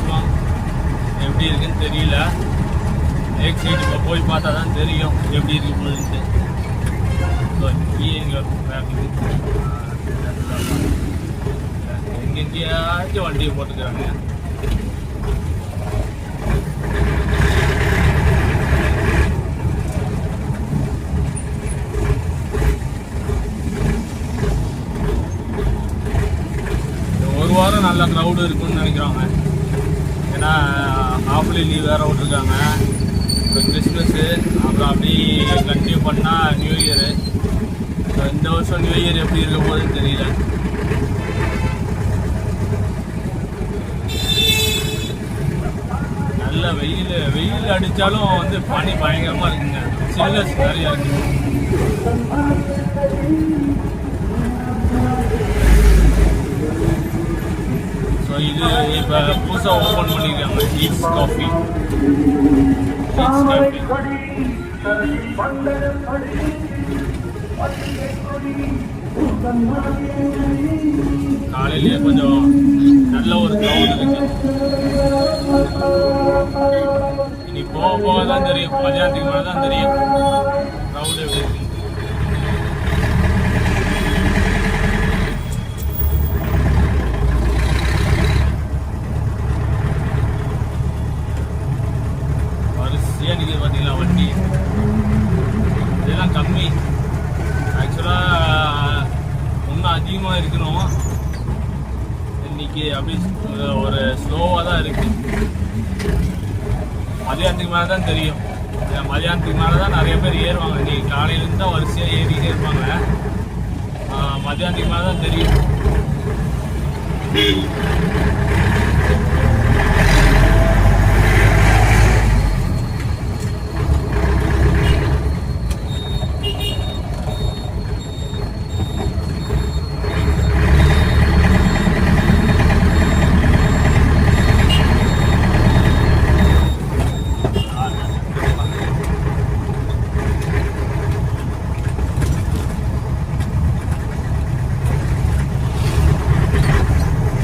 Maximum எப்படி இருக்குன்னு தெரியல. லேக் சைடு இப்போ போய் பார்த்தா தான் தெரியும் எப்படி இருக்கு போகுதுன்ட்டு ஸோ இங்கேயே எங்கெங்கேயாச்சும் வண்டியை போட்டுக்கிறாங்க இந்த ஒரு வாரம் நல்ல க்ரௌடு இருக்கும்னு நினைக்கிறாங்க ஏன்னா ஹாஃப்லி லீவ் வேறு விட்ருக்காங்க இப்போ கிறிஸ்மஸ்ஸு அப்புறம் அப்படி கண்டினியூ பண்ணால் நியூ இயரு ஸோ இந்த வருஷம் நியூ இயர் எப்படி இருக்க போகுதுன்னு தெரியல நல்ல வெயில் காற்று அடித்தாலும் வந்து பனி பயங்கரமாக இருக்குங்க. சில்லஸ் நிறையா இருக்குது ஸோ இது இப்போ புதுசாக ஓப்பன் பண்ணியிருக்காங்க ஈட்ஸ் காஃபி காஃபி காலையிலேயே கொஞ்சம் நல்ல ஒரு க்ரௌட் இருக்கு. இனி போக போக தான் தெரியும் மதியானத்துக்கு மேலே தான் தெரியும் க்ரௌட் எப்படி இருக்கு வரிசையாக நிற்கிது பார்த்தீங்களா வண்டி இதெல்லாம் கம்மி ஆக்சுவலாக இன்னும் அதிகமாக இருக்கணும் இன்னைக்கு அப்படி ஒரு ஸ்லோவாக தான் இருக்கு மதியானத்துக்கு மேலே தான் தெரியும் ஏன்னா மதியானத்துக்கு மேலே தான் நிறைய பேர் ஏறுவாங்க இன்னைக்கு காலையிலேருந்து தான் வரிசையாக ஏறிக்கிட்டே இருப்பாங்க. ஆஹ் மதியானத்துக்கு மேலே தான் தெரியும்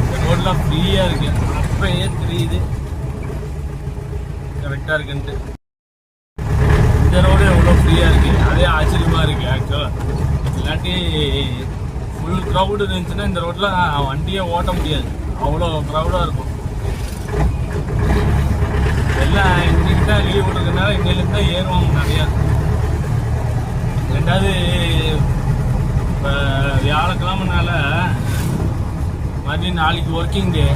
இந்த ரோட்லாம் ஃப்ரீயாக இருக்கு அப்பயே தெரியுது கரெக்டாக இருக்குன்ட்டு. இந்த ரோடு எவ்வளோ ஃப்ரீயாக இருக்கு? அதே ஆச்சரியமாக இருக்கு ஆக்சுவலாக இல்லாட்டி ஃபுல் க்ரௌடு இருந்துச்சுன்னா இந்த ரோட்டில் வண்டியே ஓட்ட முடியாது. அவ்வளோ க்ரௌடாக இருக்கும். எல்லாம் இன்னைக்கு தான் லீவ் விட்றதுனால இன்னிலேருந்து தான் ஏறுவாங்க நிறையா. ரெண்டாவது இப்போ வியாழக்கிழமைனால மறுபடியும் நாளைக்கு ஒர்க்கிங் டே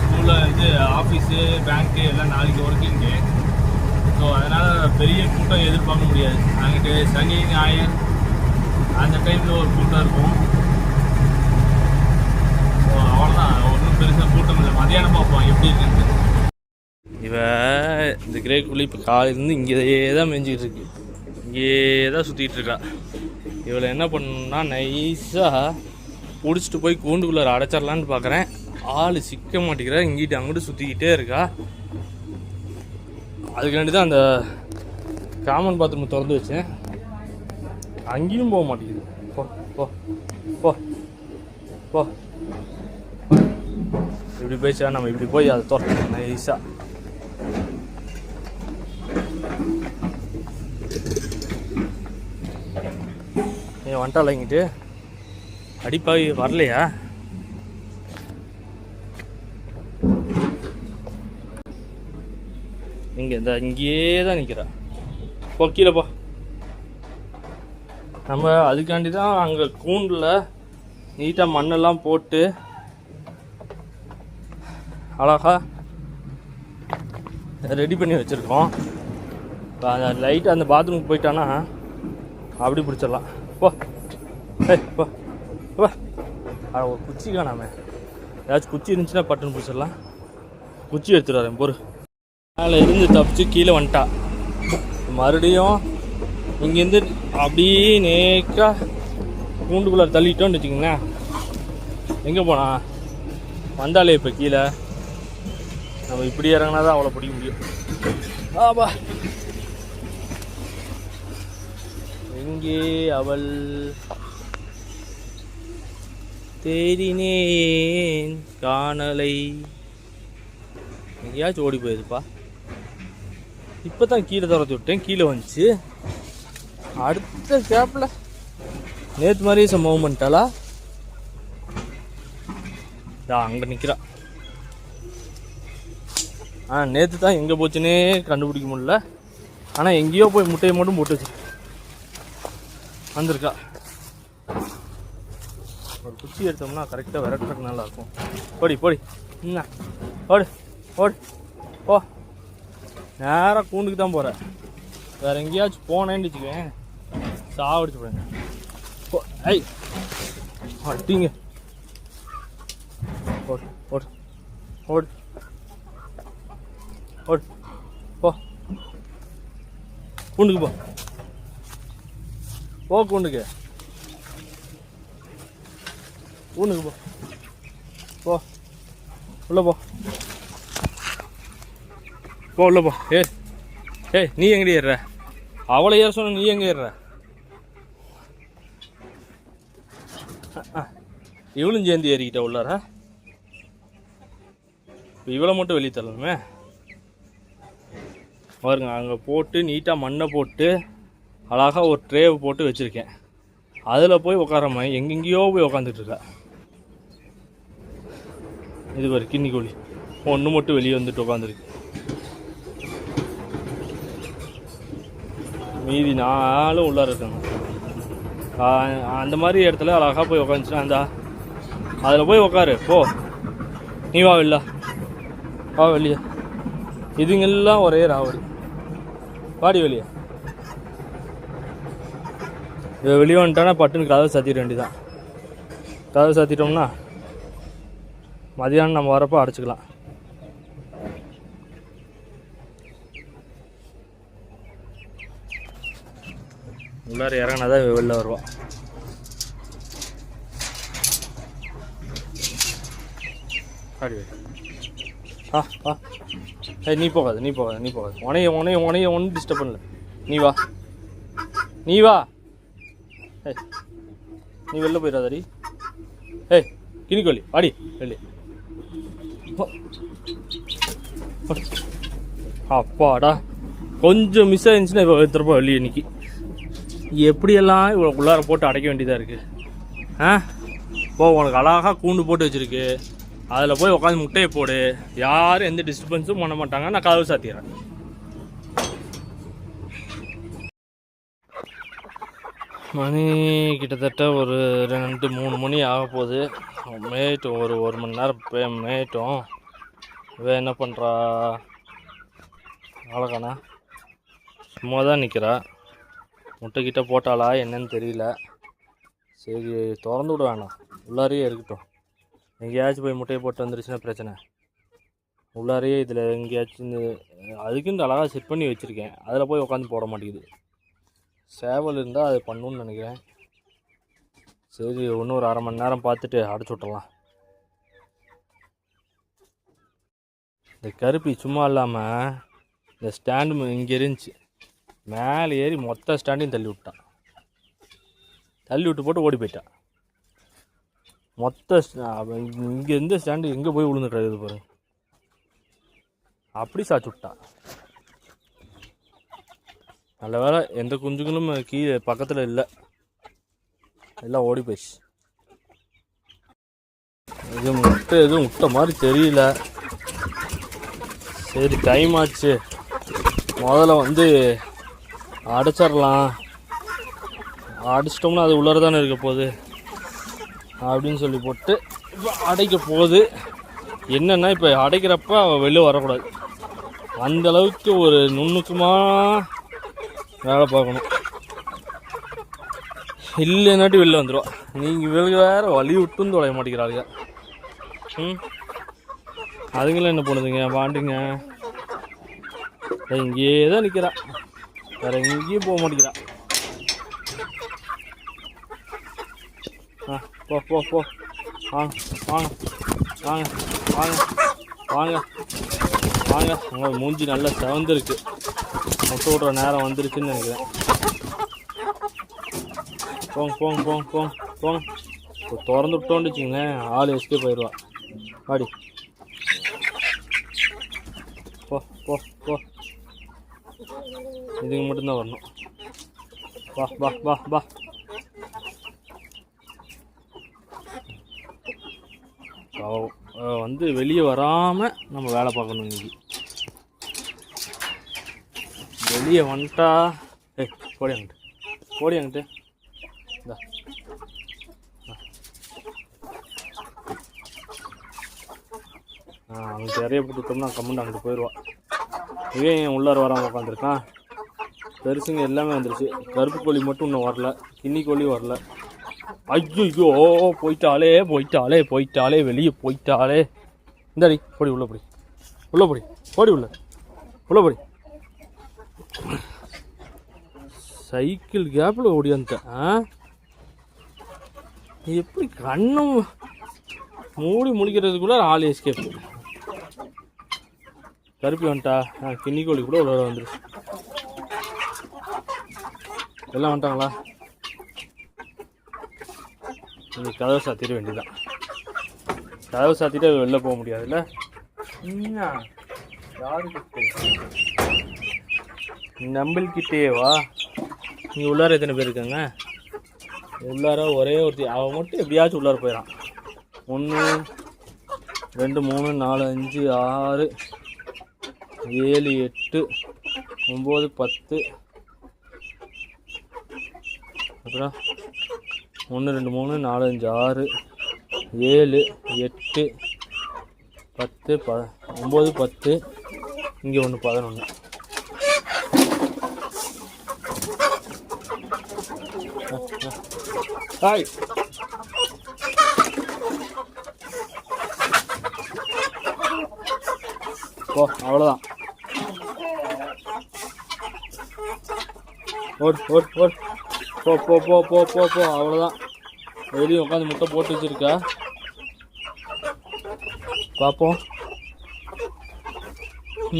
ஸ்கூலில் இது ஆஃபீஸு பேங்க்கு எல்லாம் நாளைக்கு ஒர்க்கிங் டே ஸோ அதனால் பெரிய கூட்டம் எதிர்பார்க்க முடியாது. அங்கிட்டு சனி ஞாயிறு அந்த டைமில் ஒரு கூட்டம் இருக்கும். ஸோ அவ்வளோதான் ஒன்றும் பெருசாக கூட்டம் இல்லை. மதியானம் பார்ப்போம் எப்படி இருக்குன்ட்டு. இவ இந்த கிரேக்குள்ளே இப்போ காலையிலேருந்து இங்கேயே தான் மெஞ்சிக்கிட்டு இருக்கு. இங்கேயே தான் சுற்றிட்டு இருக்கா. இவளை என்ன பண்ணணும்னா நைஸாக பிடிச்சிட்டு போய் கூண்டுக்குள்ளார அடைச்சிடலான்னு பார்க்குறேன் ஆள் சிக்க மாட்டேங்கிறா இங்கிட்டு அங்கிட்டு சுற்றிக்கிட்டே இருக்கா. அதுக்காண்டி தான் அந்த காமன் பாத்ரூம் திறந்து வச்சேன். அங்கேயும் போக மாட்டேங்குது. போ போ போ போ. இப்படி போயிச்சா நம்ம இப்படி போய் அதை திறக்கணும். நைஸாக ஏன் வந்துட்டால இங்கிட்டு? அடிப்பாவி வரலையா? இங்கே இந்த இங்கேயே தான் நிற்கிறா போ கீழே போ. நம்ம அதுக்காண்டி தான் அங்கே கூண்டில் நீட்டாக மண்ணெல்லாம் போட்டு அழகா ரெடி பண்ணி வச்சுருக்கோம். இப்போ அந்த லைட்டாக அந்த பாத்ரூமுக்கு போயிட்டானா அப்படி பிடிச்சிடலாம். போ. ஏய் போ. போ. அட ஒரு குச்சி காணாமே ஏதாச்சும் குச்சி இருந்துச்சுன்னா பட்டுன்னு பிடிச்சிடலாம். குச்சி எடுத்துட்டு வரேன் பொறு. மேலே இருந்து தப்பிச்சு கீழே வந்துட்டா. மறுபடியும் இங்கேருந்து அப்படியே நேக்காக கூண்டுக்குள்ளே தள்ளிட்டோன்னு வச்சுக்கோங்களேன். எங்கே போனா? வந்தாலே இப்போ கீழே. நம்ம இப்படி இறங்கினா தான் அவ்வளோ பிடிக்க முடியும். ஆபா எங்கே அவள்? தேடினேன் காணலை. எங்கேயாச்சும் ஓடி போயிருப்பா. இப்போ தான் கீழே துரத்தி விட்டேன். கீழே வந்துச்சு. அடுத்த கேப்பில் நேற்று மாதிரியே சம்பவம் பண்ணிட்டாளா இதா அங்கே நிற்கிறா ஆ நேற்று தான் எங்கே போச்சுன்னே கண்டுபிடிக்க முடியல. ஆனால் எங்கேயோ போய் முட்டையை மட்டும் போட்டு வச்சு வந்திருக்கா. ஒரு குச்சி எடுத்தோம்னா கரெக்டாக விரட்டுறதுக்கு நல்லாயிருக்கும் போடி போடி. என்ன ஓடு ஓடு போ. நேராக கூண்டுக்கு தான் போகிறேன் வேறு எங்கேயாச்சும் போனேன்னு வச்சுக்கேன் சாவடிச்சு போடுங்க. ஐ அட்டிங்க ஓடு ஓடு ஓடு. ஓடு போ. கூண்டுக்கு போ. போ கூண்டுக்கு. கூண்டுக்கு போ. போ. உள்ள போ. போ உள்ள போ. ஏ ஏய் நீ எங்கடி ஏறுற? அவளை ஏற சொன்ன நீ எங்க ஏறுற? இவளும் சேர்ந்து ஏறிக்கிட்ட உள்ளார? இவளை மட்டும் வெளியே தள்ளணுமே? பாருங்க அங்கே போட்டு நீட்டாக மண்ணை போட்டு அழகாக ஒரு ட்ரேவை போட்டு வச்சுருக்கேன். அதில் போய் உட்காராம எங்கெங்கேயோ போய் உக்காந்துட்டு இருக்கா. இது பாரு கிண்ணி கோழி ஒன்று மட்டும் வெளியே வந்துட்டு உட்காந்துருக்கு மீதி நாலும் உள்ளார இருக்காங்க அந்த மாதிரி இடத்துல அழகாக போய் உக்காந்துச்சுன்னா அந்த அதில் போய் உக்காரு போ. நீ வா வெளில. வா வெளியே. இதுங்கெல்லாம் ஒரே ராவடி. வாடி வெளியே. இதை வெளியே வந்துட்டானா பட்டுன்னு கதவை சாத்திட வேண்டியதான் கதவை சாத்திட்டோம்னா மதியானம் நம்ம வரப்போ அடைச்சிக்கலாம். உள்ளார இறங்கினா தான் வெளில வருவான். ஆடி வை. ஆ ஆ ஏய் நீ போகாத நீ போகாத நீ போகாத. உனைய உனைய உனைய ஒன்றும் டிஸ்டர்ப் பண்ணல. நீ வா. நீ வா. ஏய் நீ வெளில போயிடாதடி. ஏய் கிணிக்கோழி வாடி வெளியே. போ. அப்பாடா. கொஞ்சம் மிஸ் ஆயிருந்துச்சுன்னா இப்போ திரும்ப வெளியே இன்னைக்கு எப்படியெல்லாம் இவ்வளோ உள்ளார போட்டு அடைக்க வேண்டியதாக இருக்குது ஆ? போ உனக்கு அழகாக கூண்டு போட்டு வச்சுருக்கு. அதில் போய் உட்காந்து முட்டையை போடு. யாரும் எந்த டிஸ்டர்பன்ஸும் பண்ண மாட்டாங்க. நான் கதவு சாத்திடுறேன். மணி கிட்டத்தட்ட ஒரு ரெண்டு மூணு மணி ஆக போகுது. மேயிட்டோம் ஒரு ஒரு மணி நேரம் பே மேயிட்டோம் இவன் என்ன பண்ணுறா அழகானா? சும்மா தான் நிற்கிறா முட்டை கிட்ட போட்டாளா என்னன்னு தெரியல. சரி திறந்து விட வேணாம். உள்ளாரையே இருக்கட்டும் எங்கேயாச்சும் போய் முட்டையை போட்டு வந்துருச்சுன்னா பிரச்சனை. உள்ளாரையே இதில் எங்கேயாச்சும் இந்த- அதுக்குன்னு அழகாக செட் பண்ணி வச்சுருக்கேன். அதில் போய் உட்காந்து போட மாட்டேங்குது. சேவல் இருந்தால் அது பண்ணணும்னு நினைக்கிறேன். சரி இன்னும் ஒரு அரை மணி நேரம் பார்த்துட்டு அடைச்சி விட்டுறலாம். இந்த கருப்பி சும்மா இல்லாமல் இந்த ஸ்டாண்டு இங்கே இருந்துச்சு. மேலே ஏறி மொத்த ஸ்டாண்டையும் தள்ளி விட்டான். தள்ளி விட்டு போட்டு ஓடி போயிட்டான். மொத்த இங்கே எந்த ஸ்டாண்டு எங்கே போய் விழுந்துட்டு பாரு. அப்படி சாச்சு விட்டான். நல்ல வேலை எந்த குஞ்சுகளும் கீழே பக்கத்தில் இல்லை. எல்லாம் ஓடி போயிடுச்சு. இது முட்டை எதுவும் முட்டை மாதிரி தெரியல. சரி டைம் ஆச்சு. முதல்ல வந்து அடைச்சிடலாம். அடிச்சிட்டோம்னா அது உள்ளே தானே இருக்க போகுது. அப்படின்னு சொல்லி போட்டு இப்போ அடைக்க போகுது. என்னென்னா இப்போ அடைக்கிறப்ப அவள் வெளில வரக்கூடாது. அந்த அளவுக்கு ஒரு நுண்ணுக்குமாக வேலை பார்க்கணும். இல்லைன்னாட்டி வெளில வந்துடுவா நீங்கள் இவளுக்கு வேறு வழி விட்டும் தொலைய மாட்டேங்கிறாளுங்க ம்? அதுங்களாம் என்ன பண்ணுதுங்க? பாண்டுங்க. இங்கேயே தான் நிற்கிறா வேற எங்கேயும் போக மாட்டேங்கிறா. ஆ போ போ போ. வாங்க வாங்க வாங்க வாங்க வாங்க. வாங்க உங்கள் மூஞ்சி நல்லா செவந்துருக்கு. முட்டை விட்ற நேரம் வந்துருச்சுன்னு நினைக்கிறேன். போங்க போங்க போங்க போங்க போங்க. இப்போ திறந்து விட்டோன்னு வச்சுங்களேன் ஆள் எஸ்கேப் போயிடுவா வாடி போ போ போ இதுக்கு மட்டும்தான் வரணும். வா வா வா வா. வந்து வெளியே வராமல் நம்ம வேலை பார்க்கணும் இன்னைக்கு. வெளியே வந்துட்டா ஏய் போடி அங்கிட்டு போடி அங்கிட்டு இந்தா. ஆ அங்கே நிறைய விட்டோம்னா கம்மண்டு அங்கிட்டு போயிடுவா இவன் ஏன் உள்ளார வராமல் உட்காந்துருக்கான்? பெருசுங்க எல்லாமே வந்துருச்சு. கருப்பு கோழி மட்டும் இன்னும் வரல. கிண்ணி கோழி வரல. ஐயோ போயிட்டாலே போயிட்டாலே போயிட்டாலே வெளியே போயிட்டாலே இந்தாடி போடி உள்ள போடி. உள்ள போடி போடி உள்ள. உள்ள போடி. சைக்கிள் கேப்பில் ஓடியாந்துட்டேன் ஆ? எப்படி கண்ணும் மூடி முடிக்கிறதுக்குள்ள ஆள் எஸ்கேப் கருப்பி வந்துட்டா. கிண்ணி கோழி கூட உள்ள வந்துருச்சு. எல்லாம் வந்துட்டாங்களா? நீங்கள் கதவை சாத்திட வேண்டியதான் கதவை சாத்திட்டு வெளில போக முடியாதுல்ல? என்ன யாருக்கிட்டே நம்மள்கிட்டே வா. நீ உள்ளார எத்தனை பேர் இருக்காங்க? உள்ளார ஒரே ஒருத்தி. அவன் மட்டும் எப்படியாச்சும் உள்ளார போயிடான் ஒன்று ரெண்டு மூணு நாலு அஞ்சு ஆறு ஏழு எட்டு ஒம்பது பத்து அப்புறம் ஒன்று ரெண்டு மூணு நாலு அஞ்சு ஆறு ஏழு எட்டு பத்து ப ஒம்பது பத்து இங்கே ஒன்று பதினொன்று ஹாய். ஓ அவ்வளோதான் ஓட் ஓட் ஓட். போ போ போ போ போ போ. அவ்வளோதான் வெளியே உட்காந்து முட்டை போட்டு வச்சுருக்கா. பார்ப்போம்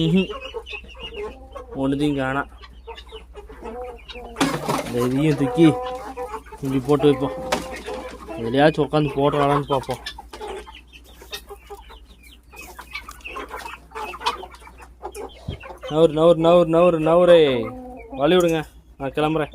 ம் ஒன்றுத்தையும் காணாம் இந்த இதையும் தூக்கி இப்படி போட்டு வைப்போம். எதையாச்சும் உட்காந்து போட்டுறாளான்னு பார்ப்போம் நவுறு நவுறு நவுறு நவுறு நவுரே வழி விடுங்க. நான் கிளம்புறேன்.